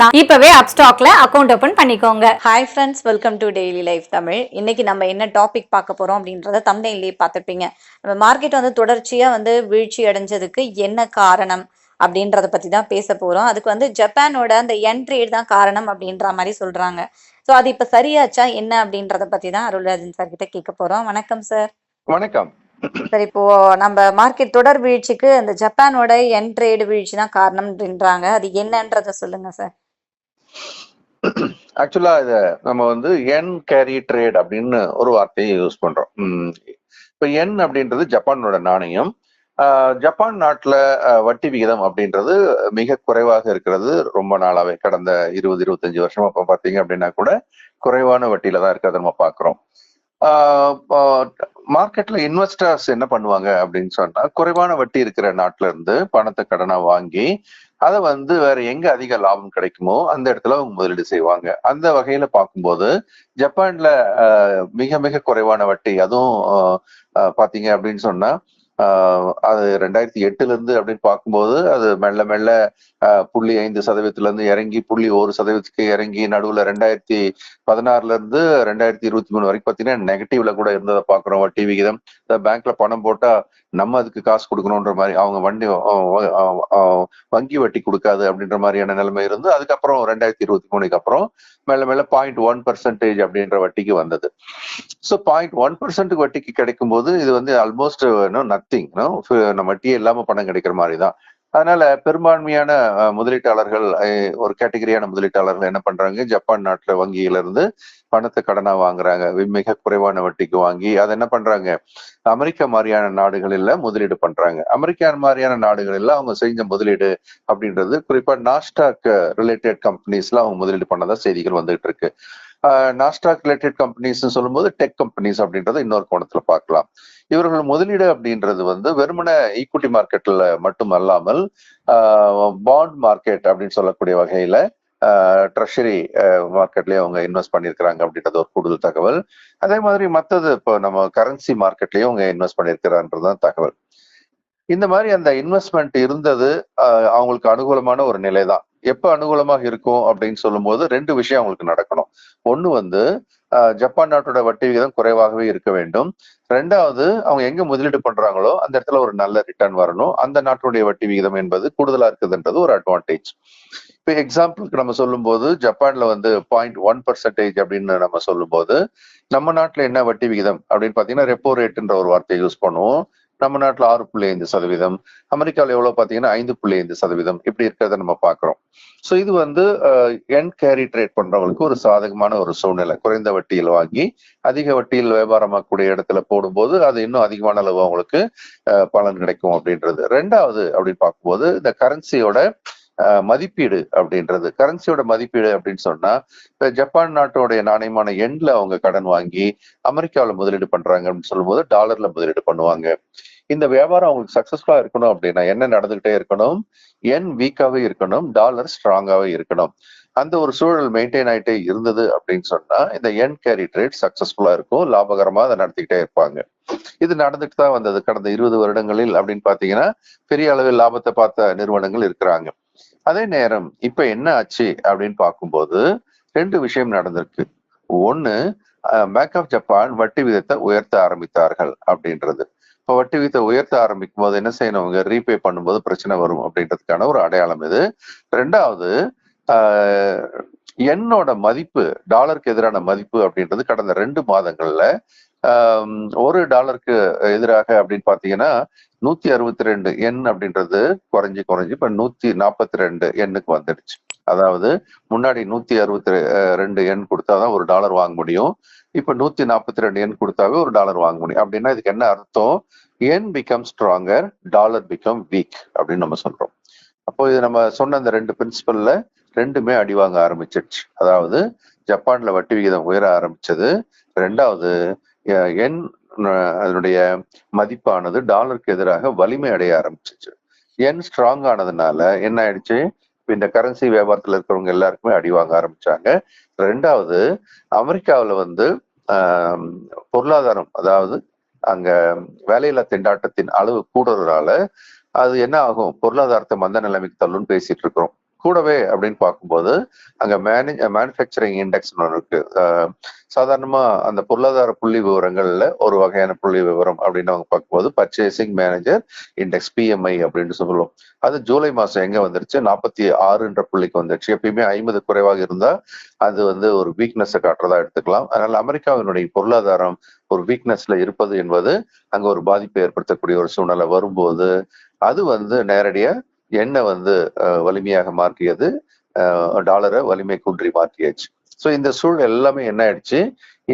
மட்டும்தான் இப்பவே அப்ஸ்டாக்ல அக்கவுண்ட் ஓபன் பண்ணிக்கோங்க. Hi friends welcome to daily life Tamil இன்னைக்கு நம்ம என்ன டாபிக் பார்க்க போறோம் அப்படின்றத தம்னையிலேயே பார்த்துருப்பீங்க. நம்ம மார்க்கெட் வந்து தொடர்ச்சியா வந்து வீழ்ச்சி அடைஞ்சதுக்கு என்ன காரணம் அப்படின்றத பத்தி தான் பேச போறோம். அதுக்கு வந்து ஜப்பானோட அந்த என் ட்ரேட் தான் காரணம் அப்படின்ற மாதிரி சொல்றாங்க. ஸோ அது இப்ப சரியாச்சா என்ன அப்படின்றத பத்தி தான் அருள்ராஜன் சார் கிட்ட கேட்க போறோம். வணக்கம் சார் வணக்கம். சார் இப்போ நம்ம மார்க்கெட் தொடர் வீழ்ச்சிக்கு அந்த ஜப்பானோட என் ட்ரேடு வீழ்ச்சி தான் காரணம் அப்படின்றாங்க அது என்னன்றத சொல்லுங்க சார் ஆக்சுவலா இத நம்ம வந்து என் கேரி ட்ரேட் அப்படின்னு ஒரு வார்த்தையை யூஸ் பண்றோம். உம் இப்ப என் அப்படின்றது ஜப்பானோட நாணயம். ஆஹ் ஜப்பான் நாட்டுல வட்டி விகிதம் அப்படின்றது மிக குறைவாக இருக்கிறது. ரொம்ப நாளாவே கடந்த இருபது இருபத்தஞ்சு வருஷமா இப்போ பாத்தீங்க அப்படின்னா கூட குறைவான வட்டியில தான் இருக்கிறத நம்ம பாக்குறோம். மார்க்கெட்ல இன்வெஸ்டர்ஸ் என்ன பண்ணுவாங்க அப்படின்னு சொன்னா குறைவான வட்டி இருக்கிற நாட்டில இருந்து பணத்தை கடனா வாங்கி அதை வந்து வேற எங்க அதிக லாபம் கிடைக்குமோ அந்த இடத்துல அவங்க முதலீடு செய்வாங்க. அந்த வகையில பார்க்கும்போது ஜப்பான்ல மிக மிக குறைவான வட்டி. அதுவும் ஆஹ், பாத்தீங்க அப்படின்னு சொன்னா அது ரெண்டாயிரத்தி எட்டுல இருந்து அப்படின்னு பார்க்கும்போது அது மெல்ல மெல்ல புள்ளி ஐந்து சதவீதத்துல இருந்து இறங்கி புள்ளி ஒரு சதவீதத்துக்கு இறங்கி நடுவுல ரெண்டாயிரத்தி பதினாறுல இருந்து ரெண்டாயிரத்தி இருபத்தி மூணு வரைக்கும் பாத்தீங்கன்னா நெகட்டிவ்ல கூட இருந்ததை பாக்குறோம் வட்டி விகிதம் பேங்க்ல பணம் போட்டா நம்ம அதுக்கு காசு கொடுக்கணுன்ற மாதிரி அவங்க வண்டி வங்கி வட்டி கொடுக்காது அப்படின்ற மாதிரியான நிலைமை இருந்து அதுக்கப்புறம் ரெண்டாயிரத்தி இருபத்தி மூணுக்கு அப்புறம் மெல்ல மெல்ல பாயிண்ட் ஒன் பர்சன்டேஜ் அப்படின்ற வட்டிக்கு வந்தது. ஸோ பாயிண்ட் ஒன் பர்சன்ட் வட்டிக்கு கிடைக்கும் போது இது வந்து ஆல்மோஸ்ட் நத்திங் நம்ம வட்டியே இல்லாம பணம் கிடைக்கிற மாதிரி தான் அதனால பெரும்பான்மையான முதலீட்டாளர்கள் ஒரு கேட்டகரியான முதலீட்டாளர்கள் என்ன பண்றாங்க? ஜப்பான் நாட்டுல வங்கியில இருந்து பணத்தை கடனா வாங்குறாங்க. மிக குறைவான வட்டிக்கு வாங்கி அதை என்ன பண்றாங்க? அமெரிக்கா மாதிரியான நாடுகளில் முதலீடு பண்றாங்க. அமெரிக்கா மாதிரியான நாடுகளில் அவங்க செஞ்ச முதலீடு அப்படின்றது குறிப்பா நாஸ்டாக் ரிலேட்டட் கம்பெனிஸ்ல அவங்க முதலீடு பண்ணதான் செய்திகள் வந்துகிட்டு இருக்கு. நாஸ்டாக் ரிலேட்டட் கம்பெனிஸ் சொல்லும்போது டெக் கம்பெனிஸ் அப்படின்றத இன்னொரு கோணத்துல பார்க்கலாம். இவர்கள் முதலீடு அப்படின்றது வந்து வெறுமன ஈக்குவிட்டி மார்க்கெட்ல மட்டும் அல்லாமல் பாண்ட் மார்க்கெட் அப்படின்னு சொல்லக்கூடிய வகையில ட்ரெஷரி மார்க்கெட்லயே அவங்க இன்வெஸ்ட் பண்ணியிருக்கிறாங்க அப்படின்றது ஒரு கூடுதல் தகவல். அதே மாதிரி மத்தது இப்போ நம்ம கரன்சி மார்க்கெட்லயும் அவங்க இன்வெஸ்ட் பண்ணியிருக்கிறான்றதுதான் தகவல். இந்த மாதிரி அந்த இன்வெஸ்ட்மெண்ட் இருந்தது ஆஹ் அவங்களுக்கு அனுகூலமான ஒரு நிலை தான். எப்ப அனுகூலமாக இருக்கும் அப்படின்னு சொல்லும்போது ரெண்டு விஷயம் அவங்களுக்கு நடக்கணும். ஒண்ணு வந்து ஆஹ் ஜப்பான் நாட்டோட வட்டி விகிதம் குறைவாகவே இருக்க வேண்டும். ரெண்டாவது அவங்க எங்க முதலீடு பண்றாங்களோ அந்த இடத்துல ஒரு நல்ல ரிட்டர்ன் வரணும். அந்த நாட்டுடைய வட்டி விகிதம் என்பது கூடுதலா இருக்குதுன்றது ஒரு அட்வான்டேஜ் இப்போ எக்ஸாம்பிளுக்கு நம்ம சொல்லும்போது ஜப்பான்ல வந்து பாயிண்ட் ஒன் பர்சன்டேஜ் அப்படின்னு நம்ம சொல்லும்போது நம்ம நாட்டுல என்ன வட்டி விகிதம் அப்படின்னு பாத்தீங்கன்னா ரெப்போ ரேட்ன்ற ஒரு வார்த்தையை யூஸ் பண்ணுவோம். நம்ம நாட்டுல ஆறு புள்ளி ஐந்து சதவீதம் அமெரிக்காவில் எவ்வளவு பார்த்தீங்கன்னா ஐந்து புள்ளி ஐந்து சதவீதம். இப்படி இருக்கிறத நம்ம பாக்குறோம் ஸோ இது வந்து என் கேரி ட்ரேட் பண்றவங்களுக்கு ஒரு சாதகமான ஒரு சூழ்நிலை. குறைந்த வட்டியில் வாங்கி அதிக வட்டியில் வியாபாரமாக்கக்கூடிய இடத்துல போடும்போது அது இன்னும் அதிகமான அளவு அவங்களுக்கு பலன் கிடைக்கும் அப்படின்றது. ரெண்டாவது அப்படின்னு பார்க்கும்போது இந்த கரன்சியோட மதிப்பீடு அப்படின்றது. கரன்சியோட மதிப்பீடு அப்படின்னு சொன்னா இப்ப ஜப்பான் நாட்டோடைய நாணயமான எண்ல அவங்க கடன் வாங்கி அமெரிக்காவில் முதலீடு பண்றாங்க அப்படின்னு சொல்லும்போது டாலர்ல முதலீடு பண்ணுவாங்க. இந்த வியாபாரம் அவங்களுக்கு சக்சஸ்ஃபுல்லா இருக்கணும் அப்படின்னா என்ன நடந்துகிட்டே இருக்கணும்? என் வீக்காவே இருக்கணும் டாலர் ஸ்ட்ராங்காவே இருக்கணும். அந்த ஒரு சூழல் மெயின்டைன் ஆயிட்டே இருந்தது அப்படின்னு சொன்னா இந்த என் கேரி ட்ரேட் சக்சஸ்ஃபுல்லா இருக்கும் லாபகரமா அதை நடத்திக்கிட்டே இருப்பாங்க. இது நடந்துட்டு தான் வந்தது. கடந்த இருபது வருடங்களில் அப்படின்னு பாத்தீங்கன்னா பெரிய அளவில் லாபத்தை பார்த்த நிறுவனங்கள் இருக்கிறாங்க. அதே நேரம் இப்ப என்ன ஆச்சு அப்படின்னு பார்க்கும்போது ரெண்டு விஷயம் நடந்திருக்கு. ஒண்ணு பேங்க் ஆஃப் ஜப்பான் வட்டி விதத்தை உயர்த்த ஆரம்பித்தார்கள் அப்படின்றது. இப்போ வட்டி விதத்தை உயர்த்த ஆரம்பிக்கும் போது என்ன செய்யணும் அவங்க ரீபே பண்ணும்போது பிரச்சனை வரும் அப்படின்றதுக்கான ஒரு அடையாளம் இது. ரெண்டாவது ஆஹ், மதிப்பு டாலருக்கு எதிரான மதிப்பு அப்படின்றது கடந்த ரெண்டு மாதங்கள்ல ஒரு டாலருக்கு எதிராக அப்படின்னு பாத்தீங்கன்னா நூத்தி அறுபத்தி ரெண்டு எண் அப்படின்றது குறைஞ்சி குறைஞ்சி இப்ப நூத்தி நாற்பத்தி ரெண்டு எண்ணுக்கு வந்துடுச்சு. அதாவது முன்னாடி நூத்தி அறுபத்தி ரெண்டு எண் கொடுத்தாதான் ஒரு டாலர் வாங்க முடியும். இப்ப நூத்தி நாற்பத்தி ரெண்டு எண் கொடுத்தாவே ஒரு டாலர் வாங்க முடியும். அப்படின்னா இதுக்கு என்ன அர்த்தம்? Yen become stronger dollar become weak அப்படின்னு நம்ம சொல்றோம். அப்போ இது நம்ம சொன்ன அந்த ரெண்டு பிரின்சிபல்ல ரெண்டுமே அடி வாங்க ஆரம்பிச்சிருச்சு அதாவது ஜப்பான்ல வட்டி விகிதம் உயர ஆரம்பிச்சது. ரெண்டாவது அஹ், எண் அதனுடைய மதிப்பானது டாலருக்கு எதிராக வலிமை அடைய ஆரம்பிச்சிச்சு. என் ஸ்ட்ராங் ஆனதுனால என்ன ஆயிடுச்சு? இப்ப இந்த கரன்சி வியாபாரத்துல இருக்கிறவங்க எல்லாருக்குமே அடி வாங்க ஆரம்பிச்சாங்க. ரெண்டாவது அமெரிக்காவில் வந்து ஆஹ், பொருளாதாரம் அதாவது அங்க வேலையில்லா திண்டாட்டத்தின் அளவு கூடுறதுனால அது என்ன ஆகும்? பொருளாதாரத்தை மந்த நிலைமைக்கு தள்ளுன்னு பேசிட்டு இருக்கிறோம். கூடவே அப்படின்னு பார்க்கும்போது அங்க மேனேஜ் மேனுஃபேக்சரிங் இண்டெக்ஸ் ஒன்று இருக்கு. ஆஹ், சாதாரணமா அந்த பொருளாதார புள்ளி விவரங்கள்ல ஒரு வகையான புள்ளி விவரம் அப்படின்னு அவங்க பார்க்கும்போது பர்ச்சேசிங் மேனேஜர் இண்டெக்ஸ் பிஎம்ஐ அப்படின்னு சொல்லுவோம். அது ஜூலை மாசம் எங்க வந்துருச்சு? நாற்பத்தி ஆறுன்ற புள்ளிக்கு வந்துருச்சு. எப்பயுமே ஐம்பது குறைவாக இருந்தா அது வந்து ஒரு வீக்னஸை காட்டுறதா எடுத்துக்கலாம். அதனால அமெரிக்காவினுடைய பொருளாதாரம் ஒரு வீக்னஸ்ல இருப்பது என்பது அங்க ஒரு பாதிப்பை ஏற்படுத்தக்கூடிய ஒரு சூழ்நிலை வரும்போது அது வந்து நேரடியா எண்ணெய் வந்து வலிமையாக மாற்றியது டாலரை வலிமை குன்றி மாற்றியாச்சு. ஸோ இந்த சூழல் எல்லாமே என்ன ஆயிடுச்சு?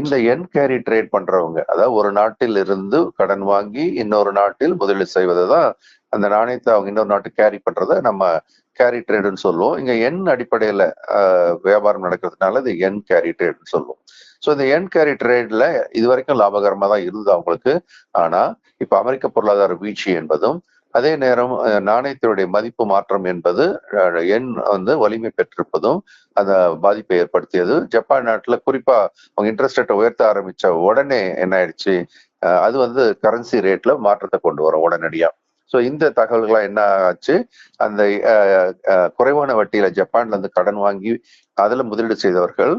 இந்த என் கேரி ட்ரேட் பண்றவங்க அதாவது ஒரு நாட்டில் இருந்து கடன் வாங்கி இன்னொரு நாட்டில் முதலீடு செய்வதை தான் அந்த நாணயத்தை அவங்க இன்னொரு நாட்டுக்கு கேரி பண்றதை நம்ம கேரி ட்ரேடுன்னு சொல்லுவோம். இங்க எண் அடிப்படையில வியாபாரம் நடக்கிறதுனால இது என் கேரி ட்ரேட்னு சொல்லுவோம். ஸோ இந்த என் கேரி ட்ரேட்ல இது வரைக்கும் லாபகரமா தான் இருந்தது அவங்களுக்கு ஆனா இப்ப அமெரிக்க பொருளாதார வீழ்ச்சி என்பதும் அதே நேரம் நாணயத்தினுடைய மதிப்பு மாற்றம் என்பது எண் வந்து வலிமை பெற்றிருப்பதும் அந்த பாதிப்பை ஏற்படுத்தியது. ஜப்பான் நாட்டில் குறிப்பா அவங்க இன்ட்ரெஸ்ட் ரேட்டை உயர்த்த ஆரம்பிச்ச உடனே என்ன ஆயிடுச்சு? அது வந்து கரன்சி ரேட்ல மாற்றத்தை கொண்டு வரும் உடனடியா. ஸோ இந்த தகவல்கள்லாம் என்ன ஆச்சு? அந்த குறைவான வட்டியில ஜப்பான்ல இருந்து கடன் வாங்கி அதுல முதலீடு செய்தவர்கள்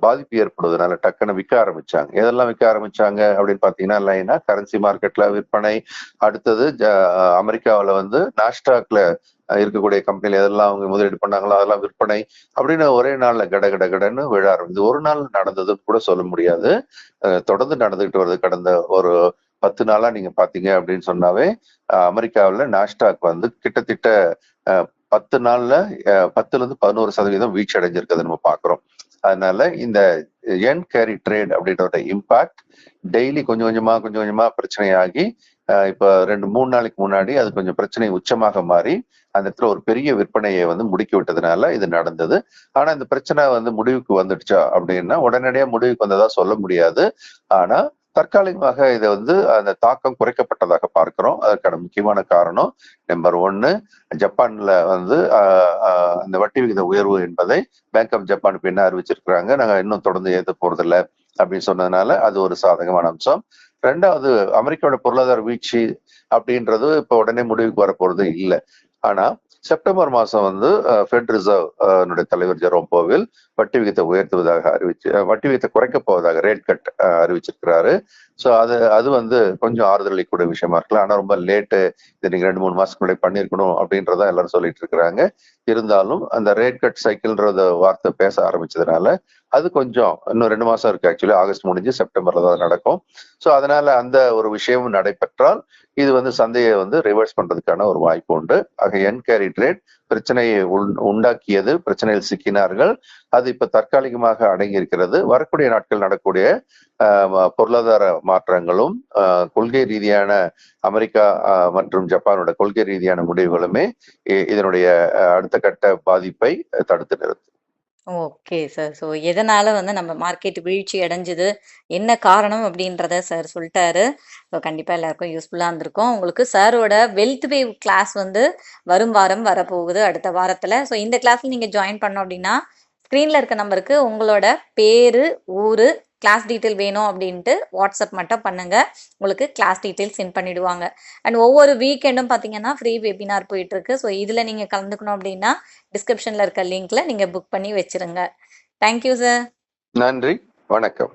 பாதிப்பு ஏற்படுவதனால டக்குன்னு விற்க ஆரம்பிச்சாங்க. எதெல்லாம் விற்க ஆரம்பிச்சாங்க அப்படின்னு பாத்தீங்கன்னா லைனா கரன்சி மார்க்கெட்ல விற்பனை அடுத்தது ஜ- அமெரிக்காவுல வந்து நாஸ்டாக்ல இருக்கக்கூடிய கம்பெனில எதெல்லாம் அவங்க முதலீடு பண்ணாங்களோ அதெல்லாம் விற்பனை அப்படின்னு ஒரே நாள்ல கட கட கடன்னு விழ ஆரம்பிச்சு ஒரு நாள் நடந்ததுன்னு கூட சொல்ல முடியாது. தொடர்ந்து நடந்துகிட்டு வருது. கடந்த ஒரு பத்து நாளா நீங்க பாத்தீங்க அப்படின்னு சொன்னாவே அஹ் அமெரிக்காவுல நாஸ்டாக் வந்து கிட்டத்தட்ட பத்து நாள்ல பத்துல இருந்து பதினோரு சதவீதம் வீழ்ச்சி அடைஞ்சிருக்கிறது நம்ம பாக்குறோம் அதனால இந்த என் கேரி ட்ரேட் அப்படின்ற இம்பாக்ட் டெய்லி கொஞ்சம் கொஞ்சமா கொஞ்சம் கொஞ்சமா பிரச்சனையாகி இப்போ ரெண்டு மூணு நாளைக்கு முன்னாடி அது கொஞ்சம் பிரச்சனை உச்சமாக மாறி அந்த இடத்துல ஒரு பெரிய விற்பனையை வந்து முடுக்கி விட்டதுனால இது நடந்தது. ஆனா இந்த பிரச்சனை வந்து முடிவுக்கு வந்துடுச்சா அப்படின்னா உடனடியா முடிவுக்கு வந்ததா சொல்ல முடியாது. ஆனா தற்காலிகமாக இதை வந்து அந்த தாக்கம் குறைக்கப்பட்டதாக பார்க்கிறோம். அதற்கான முக்கியமான காரணம் நம்பர் ஒன்னு ஜப்பான்ல வந்து ஆஹ், அந்த வட்டி விகித உயர்வு என்பதை பேங்க் ஆஃப் ஜப்பான் என்ன அறிவிச்சிருக்கிறாங்க? நாங்க இன்னும் தொடர்ந்து ஏற்ற போறதில்ல அப்படின்னு சொன்னதுனால அது ஒரு சாதகமான அம்சம். ரெண்டாவது அமெரிக்காவோட பொருளாதார வீழ்ச்சி அப்படின்றது இப்ப உடனே முடிவுக்கு வர போறது இல்லை. ஆனா செப்டம்பர் மாசம் வந்து ஃபெட் ரிசர்வ் தலைவர் ஜெரோம் போவில் வட்டி விகிதத்தை உயர்த்துவதாக அறிவிச்சு வட்டி விகிதத்தை குறைக்க போவதாக ரேட் கட் அறிவிச்சிருக்கிறாரு. ஸோ அது அது வந்து கொஞ்சம் ஆறுதல் அளிக்கக்கூடிய விஷயமா இருக்கலாம். ஆனால் ரொம்ப லேட்டு இது நீங்கள் ரெண்டு மூணு மாதத்துக்கு முன்னாடி பண்ணியிருக்கணும் அப்படின்றத எல்லாரும் சொல்லிட்டு இருக்கிறாங்க. இருந்தாலும் அந்த ரேட் கட் சைக்கிள்ன்றத வார்த்தை பேச ஆரம்பிச்சதுனால அது கொஞ்சம் இன்னும் ரெண்டு மாசம் இருக்கு ஆக்சுவலி ஆகஸ்ட் முடிஞ்சு செப்டம்பர்ல தான் நடக்கும். ஸோ அதனால அந்த ஒரு விஷயமும் நடைபெற்றால் இது வந்து சந்தையை வந்து ரிவர்ஸ் பண்றதுக்கான ஒரு வாய்ப்பு உண்டு. ஆக என் கேரி ட்ரேட் பிரச்சனையை உண்- உண்டாக்கியது பிரச்சனையில் சிக்கினார்கள். அது இப்ப தற்காலிகமாக அடங்கி இருக்கிறது வரக்கூடிய நாட்கள் நடக்கக்கூடிய ஆஹ், பொருளாதார மாற்றங்களும் ஆஹ், கொள்கை ரீதியான அமெரிக்கா மற்றும் ஜப்பானோட கொள்கை ரீதியான முடிவுகளுமே இதனுடைய அடுத்த கட்ட பாதிப்பை தடுத்து நிறுத்தும். ஓகே சார் ஸோ எதனால வந்து நம்ம மார்க்கெட் வீழ்ச்சி அடைஞ்சது? என்ன காரணம் அப்படின்றத சார் சொல்லிட்டாரு. ஸோ கண்டிப்பாக எல்லாருக்கும் யூஸ்ஃபுல்லாக இருந்திருக்கும். உங்களுக்கு சாரோட வெல்த் வேவ் கிளாஸ் வந்து வரும் வாரம் வரப்போகுது அடுத்த வாரத்தில். ஸோ இந்த கிளாஸில் நீங்கள் ஜாயின் பண்ணோம் அப்படின்னா ஸ்க்ரீனில் இருக்க நம்பருக்கு உங்களோட பேர் ஊர் கிளாஸ் டீட்டெயில் வேணும் அப்படின்ட்டு வாட்ஸ்அப் மட்டும் பண்ணுங்க. உங்களுக்கு கிளாஸ் டீட்டெயில் சென்ட் பண்ணிடுவாங்க. அண்ட் ஒவ்வொரு வீக்கெண்டும் பார்த்தீங்கன்னா ஃப்ரீ வெபினார் போயிட்டு இருக்கு ஸோ இதில் நீங்கள் கலந்துக்கணும் அப்படின்னா டிஸ்கிரிப்ஷனில் இருக்க லிங்க்ல நீங்கள் புக் பண்ணி வச்சிருங்க. தேங்க்யூ சார் நன்றி. வணக்கம்.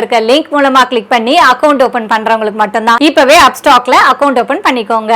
இருக்க லிங்க் மூலமா கிளிக் பண்ணி அக்கௌண்ட் ஓபன் பண்றவங்களுக்கு மட்டும்தான். இப்பவே அப்ஸ்டாக்ல அக்கவுண்ட் ஓபன் பண்ணிக்கோங்க.